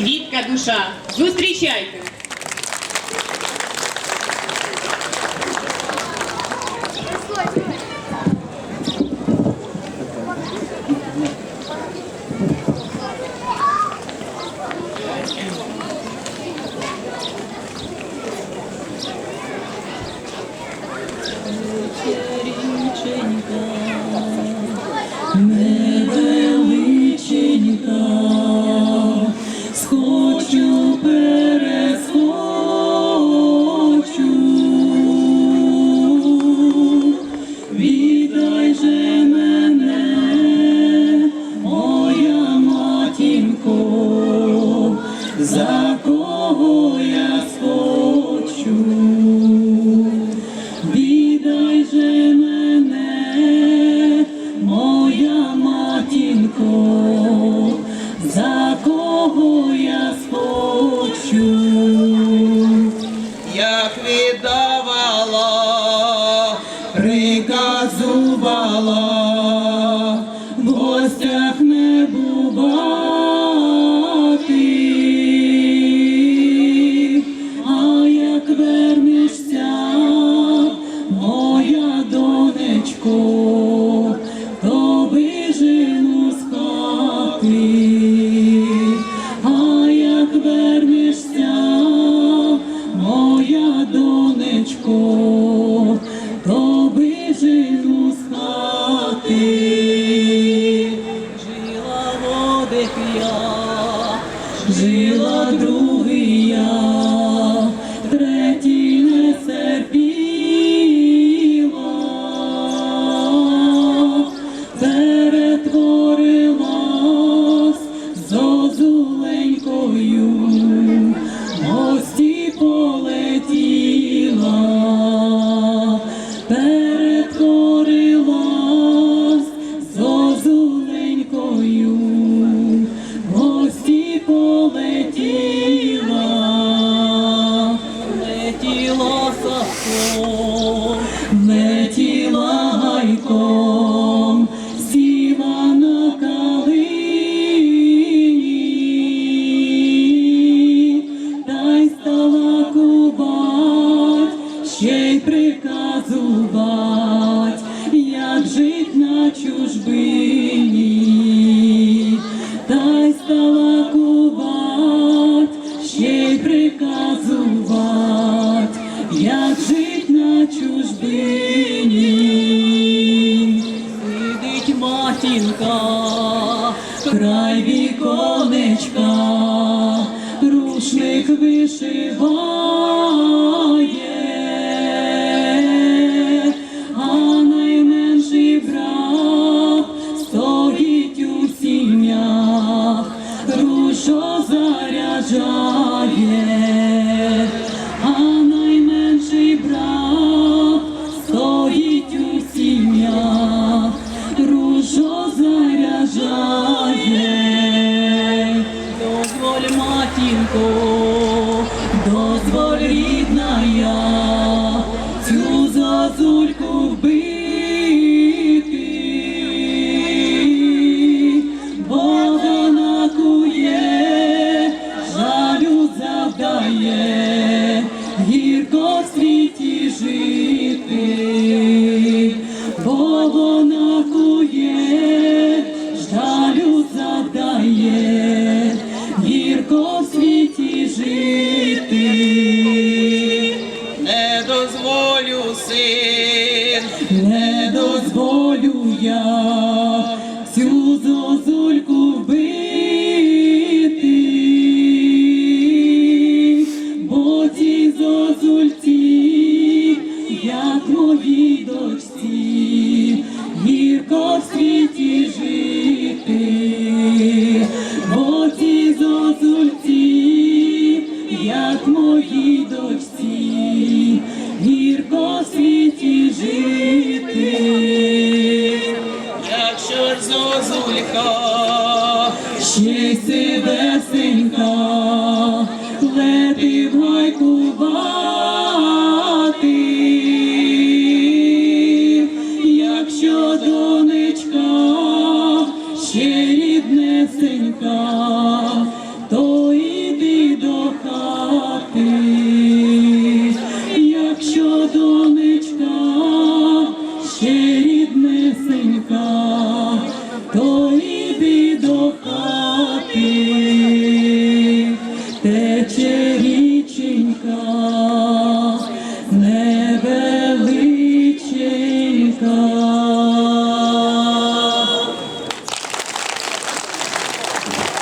Квітка душа. Зустрічайте! Схочу, схочу. як віддавала, приказувала, в гостях не бувати, а як вернешся, моя донечко, донечко, то вижену з. Жила водих я, жила другий ще й приказувать, як жить на чужбині, та й стала кубать, ще й приказувать, як жить на чужбині. Сидить матінка, край віконечка, рушник вишиває, заряджає, а найменший брат стоїть у сім'ях, ружо заряджає. Дозволь, матінко, дозволь рідна я, цю зозульку вбити, гірко в світі жити, бо вона кує, жалю завдає, гірко в світі жити. не дозволю син, Не дозволю я синька, то йди до хати, якщо донечка ще.